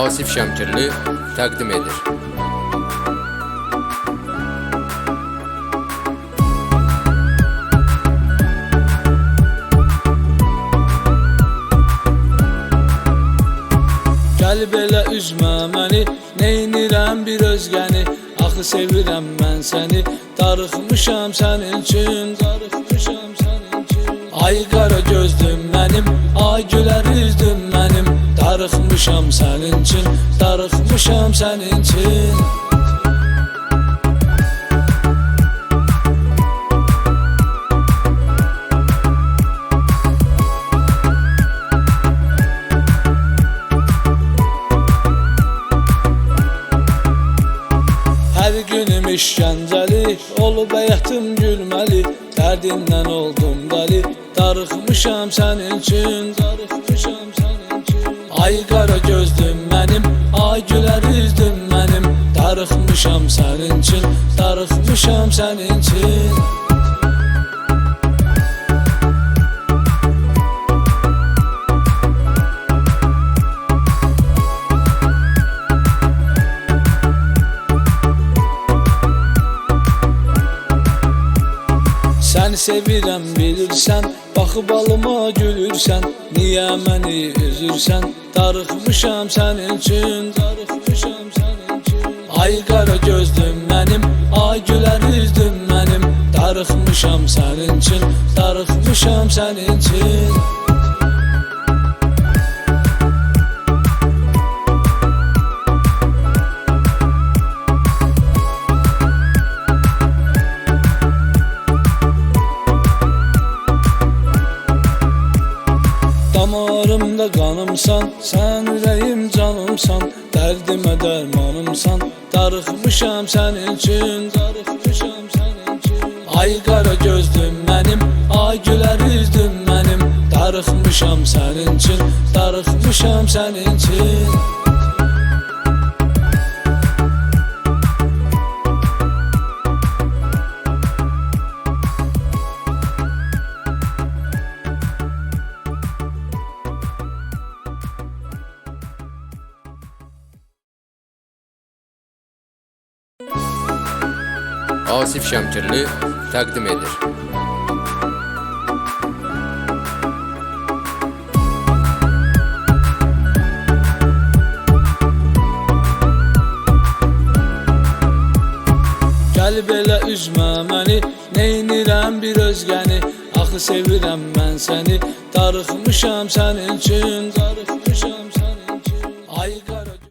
Asif Şəmkirli təqdim edir. Gəl belə üzmə məni, neynirəm bir özgəni Axı sevirəm mən səni, darıxmışam sənin üçün Darıxmışam sənin üçün Ay qara gözdüm Darıxmışam sənin üçün, darıxmışam sənin üçün Hər günüm işgəncəli, olub həyatım gülməli Dərdimdən oldum dəli, darıxmışam sənin üçün Darıxmışam Ay qara gözdüm mənim, ay gülər üzdüm mənim Darıxmışam sənin üçün, darıxmışam sənin üçün sevirəm bilirsən, baxıb alıma gülürsən Niyə məni üzürsən, darıxmışam sənin üçün Darıxmışam sənin üçün. Ay qara gözdüm mənim, ay gülər üzdüm mənim. Darıxmışam sənin üçün, darıxmışam sənin üçün Qanımsan, sən ürəyim canımsan Dərdimə dərmanımsan, darıxmışam sənin üçün Darıxmışam sənin üçün Ay qara gözdüm mənim, ay gülər üzdüm mənim Darıxmışam sənin üçün, darıxmışam sənin üçün Asif Şəmkirli təqdim edir. Gəl belə üzmə məni, neynirəm bir özgəni Axı sevirəm mən səni, darıxmışam sənin üçün Darıxmışam